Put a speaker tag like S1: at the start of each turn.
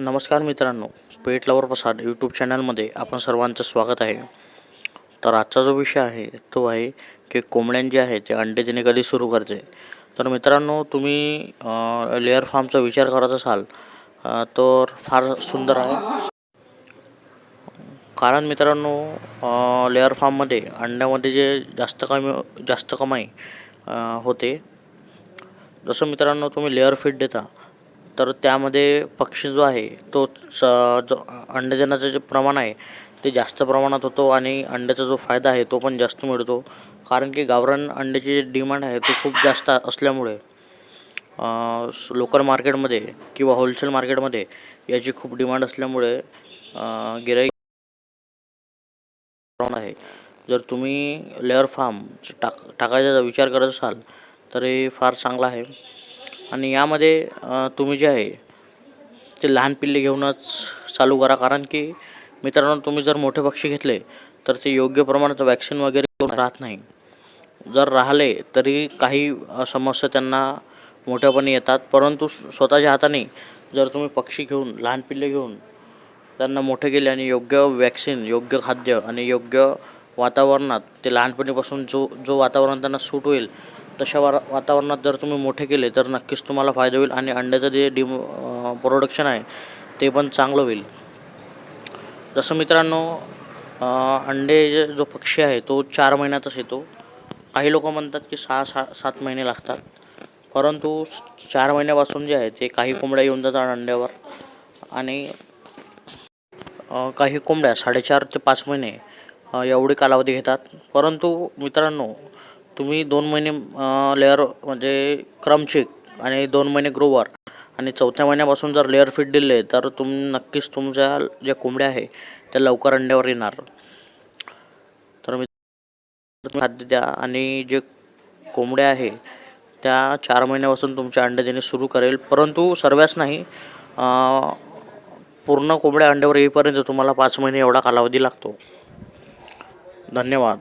S1: नमस्कार मित्रांनो पेट लवर प्रसाद यूट्यूब चॅनलमध्ये आपण सर्वांचं स्वागत आहे. तर आजचा जो विषय आहे तो आहे की कोंबड्यांचे आहे ते अंडे देणे कधी सुरू करते तर मित्रांनो तुम्ही लेअर फार्मचा विचार करत असाल तर फार सुंदर आहे. कारण मित्रांनो लेअर फार्ममध्ये अंड्यामध्ये जे जास्त कमी जास्त कमाई होते. जसं मित्रांनो तुम्ही लेअर फीड देता तर त्यामध्ये पक्षी जो आहे तो स जो अंडे देण्याचं जे प्रमाण आहे ते जास्त प्रमाणात होतो आणि अंड्याचा जो फायदा आहे तो पण जास्त मिळतो. कारण की गावरान अंड्याची जी डिमांड आहे ती खूप जास्त असल्यामुळे लोकल मार्केटमध्ये किंवा होलसेल मार्केटमध्ये याची खूप डिमांड असल्यामुळे गिराईक प्रमाण आहे. जर तुम्ही लेअर फार्म टाक टाकायचा विचार करत असाल तर हे फार चांगला आहे. आणि यामध्ये तुम्ही जे आहे ते लहान पिल्ले घेऊनच चालू करा. कारण की मित्रांनो तुम्ही जर मोठे पक्षी घेतले तर ते योग्य प्रमाणात वॅक्सिन वगैरे करून राहत नाही. जर राहिले तरी काही समस्या त्यांना मोठ्यापणे येतात. परंतु स्वतःच्या हाताने जर तुम्ही पक्षी घेऊन लहान पिल्ले घेऊन त्यांना मोठे केले आणि योग्य वॅक्सिन योग्य खाद्य आणि योग्य वातावरणात ते लहानपणीपासून जो जो वातावरण त्यांना सूट होईल तशा वा वातावरणात जर तुम्ही मोठे केले तर नक्कीच तुम्हाला फायदा होईल आणि अंड्याचं जे डिम प्रोडक्शन आहे ते पण चांगलं होईल. जसं मित्रांनो अंडे जे जो पक्षी आहे तो चार महिन्यातच येतो. काही लोक म्हणतात की सहा सहा सात महिने लागतात. परंतु चार महिन्यापासून जे आहे ते काही कोंबड्या येऊन जातात अंड्यावर. आणि काही कोंबड्या साडेचार ते पाच महिने एवढी एवढे कालावधी घेतात. परंतु मित्रांनो तुम्ही दोन महिने लेअर म्हणजे क्रमचिक आणि दोन महिने ग्रोवर आणि चौथ्या महिन्यापासून जर लेअर फीड दिले तर तुम नक्कीच तुमच्या ज्या कोंबड्या आहे त्या लवकर अंड्यावर येणार. तर मी खाद्य द्या आणि जे कोंबड्या आहे त्या चार महिन्यापासून तुमच्या अंडे देणे सुरू करेल. परंतु सर्वच नाही पूर्ण कोंबड्या अंड्यावर येईपर्यंत तुम्हाला पाच महिने एवढा कालावधी लागतो. धन्यवाद.